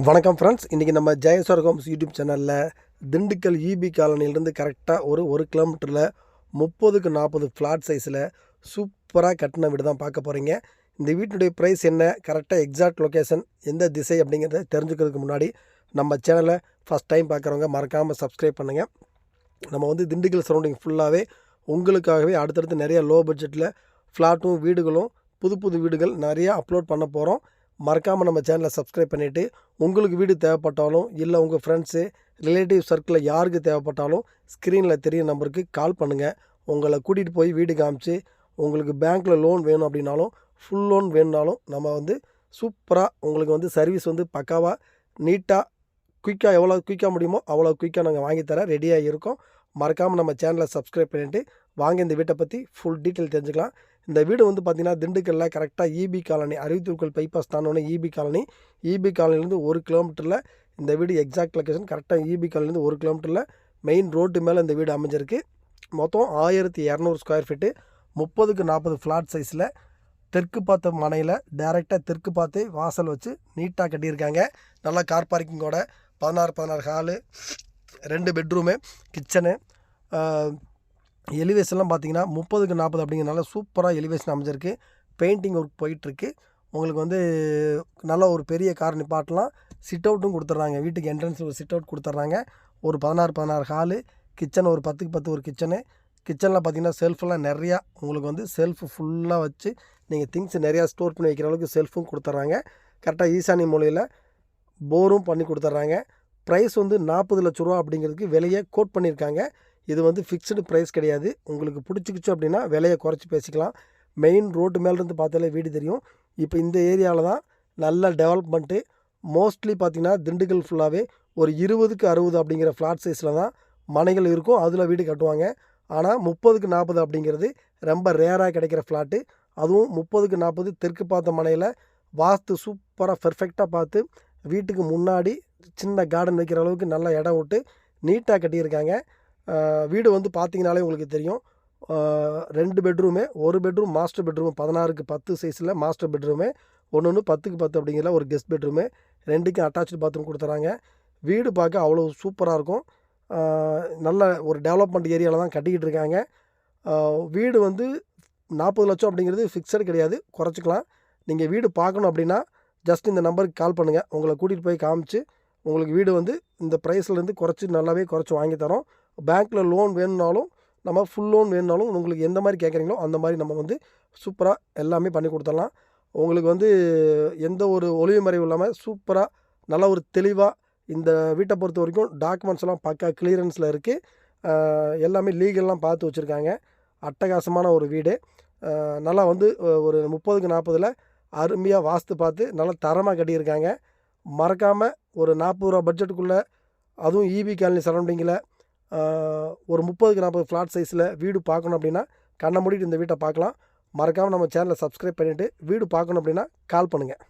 வணக்கம் ஃப்ரெண்ட்ஸ் இன்றைக்கி நம்ம ஜெயஸ்வர் ஹோம்ஸ் யூடியூப் சேனலில் திண்டுக்கல் இபி காலனியிலேருந்து கரெக்டாக ஒரு ஒரு கிலோமீட்டரில் முப்பதுக்கு நாற்பது ஃப்ளாட் சைஸில் சூப்பராக கட்டின வீடு தான் பார்க்க போகிறீங்க இந்த வீட்டினுடைய ப்ரைஸ் என்ன கரெக்டாக எக்ஸாக்ட் லொக்கேஷன் எந்த திசை அப்படிங்கிறத தெரிஞ்சுக்கிறதுக்கு முன்னாடி நம்ம சேனலை ஃபஸ்ட் டைம் பார்க்குறவங்க மறக்காமல் சப்ஸ்கிரைப் பண்ணுங்கள் நம்ம வந்து திண்டுக்கல் சரௌண்டிங் ஃபுல்லாகவே உங்களுக்காகவே அடுத்தடுத்து நிறைய லோ பட்ஜெட்டில் ஃப்ளாட்டும் வீடுகளும் புது புது வீடுகள் நிறையா அப்லோட் பண்ண போகிறோம் மறக்காமல் நம்ம சேனலை சப்ஸ்கிரைப் பண்ணிவிட்டு உங்களுக்கு வீடு தேவைப்பட்டாலும் இல்லை உங்கள் ஃப்ரெண்ட்ஸு ரிலேட்டிவ் சர்க்கிளில் யாருக்கு தேவைப்பட்டாலும் ஸ்க்ரீனில் தெரிய நம்பருக்கு கால் பண்ணுங்கள் உங்களை கூட்டிகிட்டு போய் வீடு காமிச்சு உங்களுக்கு பேங்க்கில் லோன் வேணும் அப்படின்னாலும் ஃபுல் லோன் வேணுனாலும் நம்ம வந்து சூப்பராக உங்களுக்கு வந்து சர்வீஸ் வந்து பக்காவாக நீட்டாக குயிக்காக எவ்வளோ குயிக்காக முடியுமோ அவ்வளோ குயிக்காக நாங்கள் வாங்கித்தர ரெடியாக இருக்கோம். மறக்காமல் நம்ம சேனலை சப்ஸ்கிரைப் பண்ணிவிட்டு வாங்க இந்த வீட்டை பற்றி ஃபுல் டீட்டெயில் தெரிஞ்சுக்கலாம். இந்த வீடு வந்து பார்த்திங்கன்னா திண்டுக்கல்லில் கரெக்டாக இபி காலனி அறிவித்தூர்கள் பைபாஸ் தானோடனே இபி காலனி. இபி காலனிலேருந்து ஒரு கிலோமீட்டரில் இந்த வீடு எக்ஸாக்ட் லொக்கேஷன் கரெக்டாக இபி காலனிலேருந்து ஒரு கிலோமீட்டரில் மெயின் ரோட்டு மேலே இந்த வீடு அமைஞ்சிருக்கு. மொத்தம் ஆயிரத்தி இரநூறு ஸ்கொயர் ஃபீட்டு முப்பதுக்கு நாற்பது ஃப்ளாட் சைஸில் தெற்கு பார்த்த மனையில் டேரெக்டாக தெற்கு பார்த்து வாசல் வச்சு நீட்டாக கட்டியிருக்காங்க. நல்லா கார் பார்க்கிங்கோட பதினாறு பதினாறு ஹாலு ரெண்டு பெட்ரூமு கிச்சனு. எலிவேஷன்லாம் பார்த்தீங்கன்னா முப்பதுக்கு நாற்பது அப்படிங்கிறனால சூப்பராக எலிவேஷன் அமைஞ்சிருக்கு. பெயிண்டிங் ஒர்க் போயிட்டுருக்கு. உங்களுக்கு வந்து நல்ல ஒரு பெரிய கார் நிப்பாட்டலாம். சிட் அவுட்டும் கொடுத்துட்றாங்க. வீட்டுக்கு என்ட்ரன்ஸ் ஒரு சிட் அவுட் கொடுத்துட்றாங்க. ஒரு பதினாறு பதினாறு ஹாலு கிச்சன் ஒரு பத்துக்கு பத்து ஒரு கிச்சனு கிச்சனில் பார்த்தீங்கன்னா செல்ஃபெல்லாம் நிறையா உங்களுக்கு வந்து செல்ஃப் ஃபுல்லாக வச்சு நீங்கள் திங்ஸ் நிறையா ஸ்டோர் பண்ணி வைக்கிற அளவுக்கு செல்ஃபும் கொடுத்துட்றாங்க. கரெக்டாக ஈசானி மூலையில் போரும் பண்ணி கொடுத்துட்றாங்க. ப்ரைஸ் வந்து நாற்பது லட்ச ரூபா அப்படிங்கிறதுக்கு விலையை கோட் பண்ணியிருக்காங்க. இது வந்து ஃபிக்ஸ்டு ப்ரைஸ் கிடையாது. உங்களுக்கு பிடிச்சிக்கிச்சு அப்படின்னா விலையை குறைச்சி பேசிக்கலாம். மெயின் ரோட்டு மேலேருந்து பார்த்தாலே வீடு தெரியும். இப்போ இந்த ஏரியாவில் தான் நல்ல டெவலப்மெண்ட்டு மோஸ்ட்லி பார்த்திங்கன்னா திண்டுக்கல் ஃபுல்லாகவே ஒரு இருபதுக்கு அறுபது அப்படிங்கிற ஃப்ளாட் சைஸில் தான் மனைகள் இருக்கும். அதில் வீடு கட்டுவாங்க. ஆனால் முப்பதுக்கு நாற்பது அப்படிங்கிறது ரொம்ப ரேராக கிடைக்கிற ஃப்ளாட்டு அதுவும் முப்பதுக்கு நாற்பது தெற்கு பார்த்த மனையில் வாஸ்து சூப்பராக பெர்ஃபெக்டாக பார்த்து வீட்டுக்கு முன்னாடி சின்ன கார்டன் வைக்கிற அளவுக்கு நல்ல இடம் விட்டு நீட்டாக கட்டியிருக்காங்க. வீடு வந்து பார்த்தீங்கனாலே உங்களுக்கு தெரியும். ரெண்டு பெட்ரூமு ஒரு பெட்ரூம் மாஸ்டர் பெட்ரூம் பதினாறுக்கு பத்து சைஸில் மாஸ்டர் பெட்ரூமு ஒன்று ஒன்று பத்துக்கு பத்து அப்படிங்கிற ஒரு கெஸ்ட் பெட்ரூமு ரெண்டுக்கும் அட்டாச்சு பாத்ரூம் கொடுத்துறாங்க. வீடு பார்க்க அவ்வளோ சூப்பராக இருக்கும். நல்ல ஒரு டெவலப்மெண்ட் ஏரியாவில் தான் கட்டிக்கிட்டு இருக்காங்க. வீடு வந்து நாற்பது லட்சம் அப்படிங்கிறது ஃபிக்ஸட் கிடையாது. குறைச்சிக்கலாம். நீங்கள் வீடு பார்க்கணும் அப்படின்னா ஜஸ்ட் இந்த நம்பருக்கு கால் பண்ணுங்கள் உங்களை கூட்டிகிட்டு போய் காமிச்சு உங்களுக்கு வீடு வந்து இந்த ப்ரைஸ்லேருந்து குறைச்சி நல்லாவே குறைச்சி வாங்கி தரோம். பேங்க்கில் லோன் வேணும்னாலும் நம்ம ஃபுல் லோன் வேணுனாலும் உங்களுக்கு எந்த மாதிரி கேட்குறீங்களோ அந்த மாதிரி நம்ம வந்து சூப்பராக எல்லாமே பண்ணி கொடுத்துடலாம். உங்களுக்கு வந்து எந்த ஒரு ஒளிவு மறைவு இல்லாமல் சூப்பராக நல்ல ஒரு தெளிவாக இந்த வீட்டை பொறுத்த வரைக்கும் டாக்குமெண்ட்ஸ் எல்லாம் பக்கா கிளியரன்ஸில் இருக்குது எல்லாமே லீகல்லாம் பார்த்து வச்சுருக்காங்க. அட்டகாசமான ஒரு வீடு. நல்லா வந்து ஒரு முப்பதுக்கு நாற்பதில் அருமையாக வாஸ்து பார்த்து நல்லா தரமாக கட்டியிருக்காங்க. மறக்காமல் ஒரு நாற்பது ரூபா பட்ஜெட்டுக்குள்ளே அதுவும் இபி காலனி சரௌண்டிங்கில் ஒரு முப்பதுக்கு நாற்பது ஃப்ளாட் சைஸில் வீடு பார்க்கணும் அப்படின்னா கண்ணை மூடிட்டு இந்த வீட்டை பார்க்கலாம். மறக்காமல் நம்ம சேனலை சப்ஸ்கிரைப் பண்ணிவிட்டு வீடு பார்க்கணும் அப்படின்னா கால் பண்ணுங்கள்